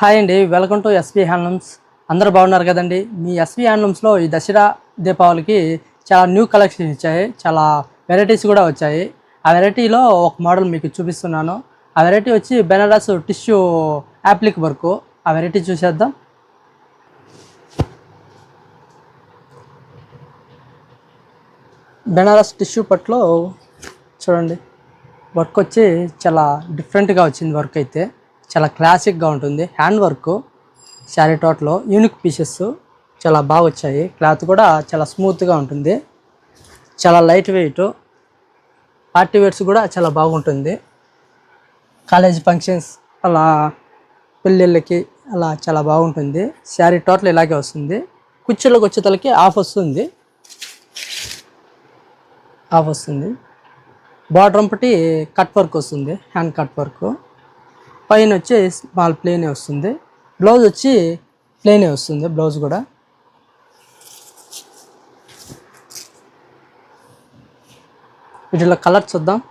Hi అండి welcome to SP handlooms. అందరూ బాగున్నారు కదండి? మీ ఎస్పీ హ్యాండ్లూమ్స్లో ఈ దసరా దీపావళికి చాలా న్యూ కలెక్షన్స్ ఇచ్చాయి చాలా వెరైటీస్ కూడా వచ్చాయి. ఆ వెరైటీలో ఒక మోడల్ మీకు చూపిస్తున్నాను. ఆ వెరైటీ వచ్చి బెనారస్ టిష్యూ యాప్లిక్ వర్క్. ఆ వెరైటీ చూసేద్దాం. బెనారస్ టిష్యూ పట్లో చూడండి వర్క్ వచ్చి చాలా డిఫరెంట్గా వచ్చింది వర్క్ అయితే. చాలా క్లాసిక్గా ఉంటుంది. హ్యాండ్ వర్క్ శారీ టోట్లో యూనిక్ పీసెస్ చాలా బాగా వచ్చాయి. క్లాత్ కూడా చాలా స్మూత్గా ఉంటుంది. చాలా లైట్ వెయిట్ పార్టీ వేర్స్ కూడా చాలా బాగుంటుంది. కాలేజ్ ఫంక్షన్స్ అలా పెళ్ళిళ్ళకి అలా చాలా బాగుంటుంది. శారీ టోటల్ ఇలాగే వస్తుంది. కుర్చీలోకి వచ్చేతలకి ఆఫ్ వస్తుంది. ఆఫ్ వస్తుంది. బార్డర్ ఒకటి కట్ వర్క్ వస్తుంది. హ్యాండ్ కట్ వర్క్ పైన వచ్చి స్మాల్ ప్లేనే వస్తుంది. బ్లౌజ్ వచ్చి ప్లేనే వస్తుంది బ్లౌజ్ కూడా. వీటిలో కలర్స్ చూద్దాం.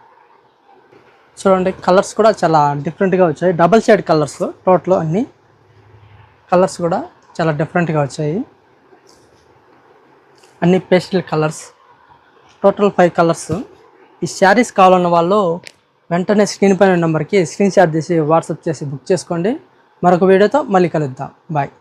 చూడండి కలర్స్ కూడా చాలా డిఫరెంట్గా వచ్చాయి. డబల్ షేడ్ కలర్స్ టోటల్ అన్నీ. కలర్స్ కూడా చాలా డిఫరెంట్గా వచ్చాయి. అన్ని pastel colours. Total five colours. ఈ శారీస్ కావాలన్న వాళ్ళు వెంటనే స్క్రీన్ పైన నెంబర్కి స్క్రీన్ షాట్ తీసి వాట్సాప్ చేసి బుక్ చేసుకోండి. మరొక వీడియోతో మళ్ళీ కలుద్దాం. బాయ్.